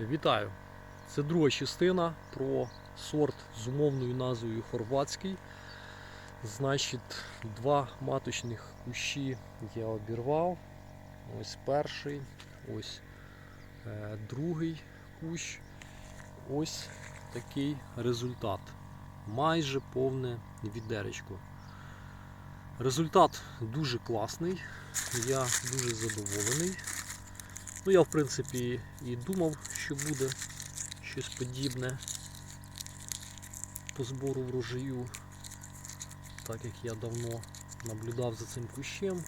Вітаю! Це друга частина про сорт з умовною назвою хорватський. Значить, два маточних кущі я обірвав. Ось перший, ось е, другий кущ. Ось такий результат. Майже повне відеречко. Результат дуже класний. Я дуже задоволений. Ну, я, в принципі, і думав, що буде щось подібне по збору врожаю, так як я давно наблюдав за цим кущем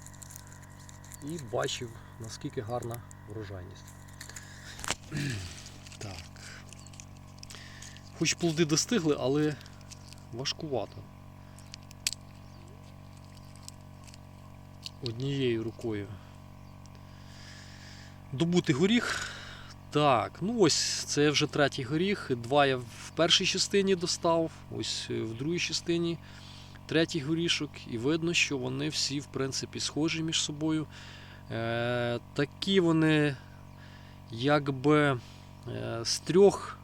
і бачив, наскільки гарна врожайність. Так. Хоч плоди достигли, але важкувато. Однією рукою добути горіх. Так, ну ось це вже третій горіх. Два я в першій частині достав, ось е, в другій частині третій горішок, і видно, що вони всі в принципі схожі між собою. Е, такі вони якби е, з трьох,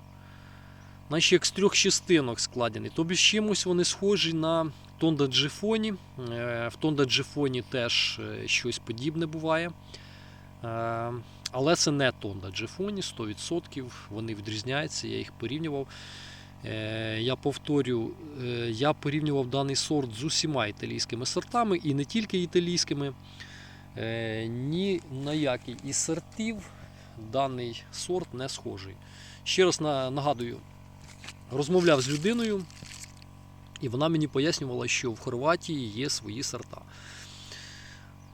наче як з трьох частинок складені. Тобі з чимось вони схожі на Тонда Джифоні. Е, в Тонда Джифоні теж е, щось подібне буває. Е, але це не тонда Джефоні, 100%. Вони відрізняються, я їх порівнював. Е, Я повторю, е, я порівнював даний сорт з усіма італійськими сортами і не тільки італійськими. Е, Ні на який із сортів даний сорт не схожий. Ще раз нагадую, розмовляв з людиною, і вона мені пояснювала, що в Хорватії є свої сорта.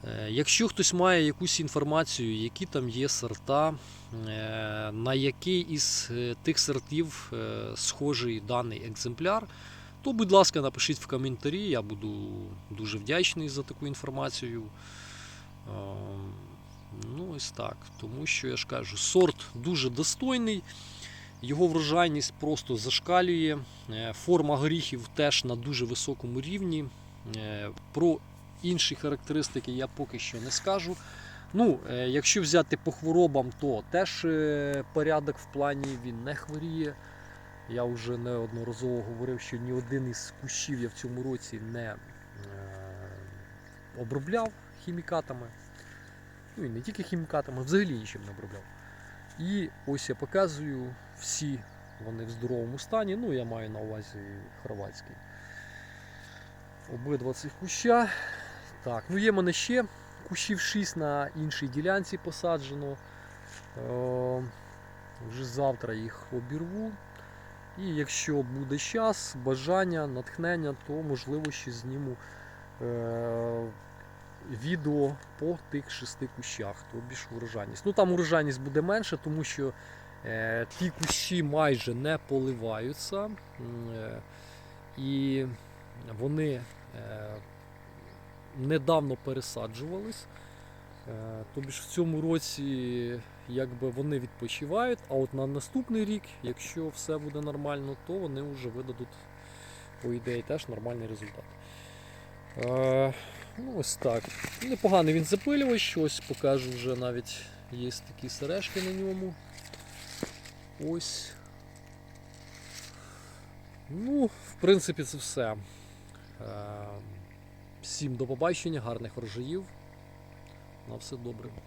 Е, Якщо хтось має якусь інформацію, які там є сорта, е, на який із е, тих сортів схожий даний екземпляр, то, будь ласка, напишіть в коментарі, я буду дуже вдячний за таку інформацію. Ну, ось так. Тому що я ж кажу, сорт дуже достойний, його врожайність просто зашкалює. Форма горіхів теж на дуже високому рівні. Про інші характеристики я поки що не скажу. Ну, е, якщо взяти по хворобам, то теж е, порядок в плані він не хворіє. Я вже неодноразово говорив, що ні один із кущів я в цьому році не е, обробляв хімікатами. Ну і не тільки хімікатами, взагалі нічим не обробляв. І ось я показую всі вони в здоровому стані. Ну, я маю на увазі хорватський. Обидва цих куща. Так, ну є в мене ще кущів 6 на іншій ділянці посаджено. Е, вже завтра їх обірву. І якщо буде час, бажання, натхнення, то можливо ще зніму е, відео по тих шести кущах, тобі ж урожайність. Ну там урожайність буде менше, тому що е, ті кущі майже не поливаються. Е, і вони е, недавно пересаджувались. Е, Тобі ж в цьому році якби вони відпочивають, а от на наступний рік, якщо все буде нормально, то вони вже видадуть, по ідеї, теж нормальний результат. Е, ну ось так. Непоганий він запилювач, ось покажу вже навіть є такі сережки на ньому. Ось. Ну, в принципі, це все. Е, Всім до побачення, гарних врожаїв. На все добре.